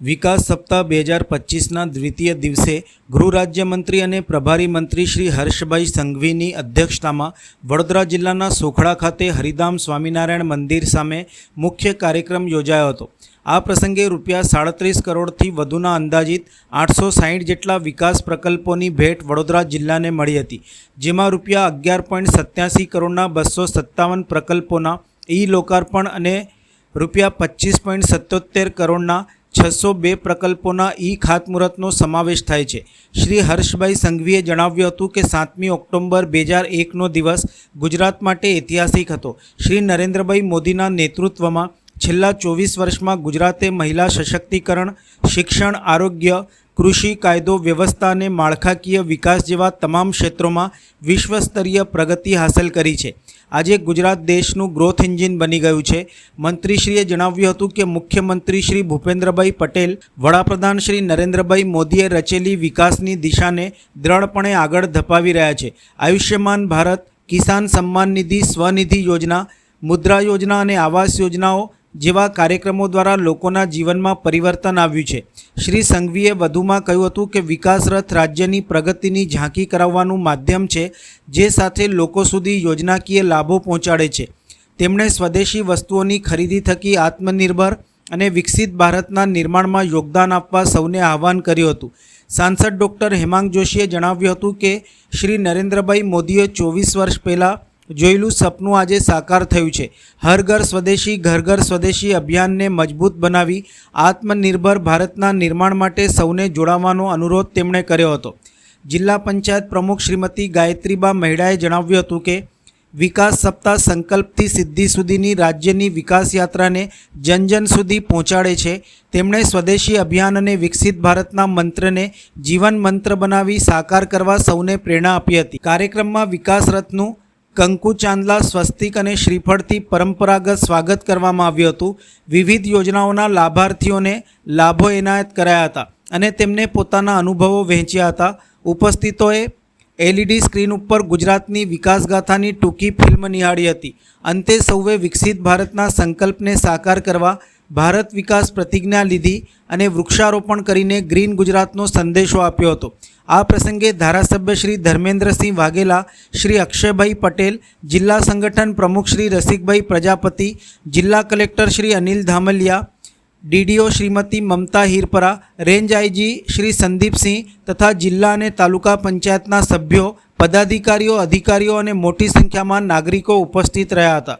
વિકાસ સપ્તાહ બે હજાર પચીસના દ્વિતીય દિવસે ગૃહ રાજ્યમંત્રી અને પ્રભારી મંત્રી શ્રી હર્ષભાઈ સંઘવીની અધ્યક્ષતામાં વડોદરા જિલ્લાના સોખડા ખાતે હરિધામ સ્વામિનારાયણ મંદિર સામે મુખ્ય કાર્યક્રમ યોજાયો હતો. આ પ્રસંગે રૂપિયા સાડત્રીસ કરોડથી વધુના અંદાજિત આઠસો સાહીઠ જેટલા વિકાસ પ્રકલ્પોની ભેટ વડોદરા જિલ્લાને મળી હતી, જેમાં રૂપિયા અગિયાર પોઈન્ટ સત્યાસી કરોડના બસો સત્તાવન પ્રકલ્પોના ઈ લોકાર્પણ અને રૂપિયા પચીસ પોઈન્ટ સત્યોતેર કરોડના છસો બે પ્રકલ્પોના ઈ ખાતમુહૂર્તનો સમાવેશ થાય છે. શ્રી હર્ષભાઈ સંઘવીએ જણાવ્યું હતું કે સાતમી ઓક્ટોબર બે હજાર એકનો દિવસ ગુજરાત માટે ઐતિહાસિક હતો. શ્રી નરેન્દ્રભાઈ મોદીના નેતૃત્વમાં છેલ્લા ચોવીસ વર્ષમાં ગુજરાતે મહિલા સશક્તિકરણ, શિક્ષણ, આરોગ્ય કૃષિ કાયદો વ્યવસ્થા અને માળખાકીય વિકાસ જેવા તમામ ક્ષેત્રોમાં વિશ્વસ્તરીય પ્રગતિ હાંસલ કરી છે. આજે ગુજરાત દેશનું ગ્રોથ એન્જિન બની ગયું છે. મંત્રીશ્રીએ જણાવ્યું હતું કે મુખ્યમંત્રી શ્રી ભૂપેન્દ્રભાઈ પટેલ, વડાપ્રધાન શ્રી નરેન્દ્રભાઈ મોદીએ રચેલી વિકાસની દિશાને દ્રઢપણે આગળ ધપાવી રહ્યા છે. આયુષ્યમાન ભારત, કિસાન સન્માન નિધિ, સ્વનિધિ યોજના, મુદ્રા યોજના અને આવાસ યોજનાઓ જેવા કાર્યક્રમો દ્વારા લોકોના જીવનમાં પરિવર્તન આવ્યું છે. શ્રી સંઘવીએ વધુમાં કહ્યું હતું કે વિકાસ રથ રાજ્યની પ્રગતિની ઝાંકી કરાવવાનું માધ્યમ છે, જે સાથે લોકો સુધી યોજનાકીય લાભો પહોંચાડે છે. તેમણે સ્વદેશી વસ્તુઓની ખરીદી થકી આત્મનિર્ભર અને વિકસિત ભારતના નિર્માણમાં યોગદાન આપવા સૌને આહવાન કર્યું હતું. સાંસદ ડૉક્ટર હેમાંગ જોશીએ જણાવ્યું હતું કે, શ્રી નરેન્દ્રભાઈ મોદીએ ચોવીસ વર્ષ પહેલાં જોયેલું સપનું આજે સાકાર થયું છે. હર ઘર સ્વદેશી, ઘર ઘર સ્વદેશી અભિયાનને મજબૂત બનાવી આત્મનિર્ભર ભારતના નિર્માણ માટે સૌને જોડાવાનો અનુરોધ તેમણે કર્યો હતો. જિલ્લા પંચાયત પ્રમુખ શ્રીમતી ગાયત્રીબા મહેડાએ જણાવ્યું હતું કે, વિકાસ સપ્તાહ સંકલ્પથી સિદ્ધિ સુધીની રાજ્યની વિકાસ યાત્રાને જન જન સુધી પહોંચાડે છે. તેમણે સ્વદેશી અભિયાન અને વિકસિત ભારતના મંત્રને જીવન મંત્ર બનાવી સાકાર કરવા સૌને પ્રેરણા આપી હતી. કાર્યક્રમમાં વિકાસ રથનું કંકુ ચાંદલા સ્વસ્તિક અને શ્રીફળથી પરંપરાગત સ્વાગત કરવામાં આવ્યું હતું. વિવિધ યોજનાઓના લાભાર્થીઓને લાભો એનાયત કરાયા હતા અને તેમને પોતાના અનુભવો વહેંચ્યા હતા. ઉપસ્થિતોએ એલઈડી સ્ક્રીન ઉપર ગુજરાતની વિકાસગાથાની ટૂંકી ફિલ્મ નિહાળી હતી. અંતે સૌએ વિકસિત ભારતના સંકલ્પને સાકાર કરવા, ભારત વિકાસ પ્રતિજ્ઞા લીધી અને વૃક્ષારોપણ કરીને ગ્રીન ગુજરાતનો સંદેશો આપ્યો હતો. આ પ્રસંગે ધારાસભ્ય શ્રી ધર્મેન્દ્રસિંહ વાઘેલા, શ્રી અક્ષયભાઈ પટેલ, જિલ્લા સંગઠન પ્રમુખ શ્રી રસિકભાઈ પ્રજાપતિ, જિલ્લા collector Shri Anil Dhamaliya, DDO Shrimati Mamata Hirpara, range IG Shri Sandeepsinh તથા જિલ્લા અને તાલુકા પંચાયતના સભ્યો, પદાધિકારીઓ, અધિકારીઓ અને મોટી સંખ્યામાં નાગરિકો ઉપસ્થિત રહ્યા હતા.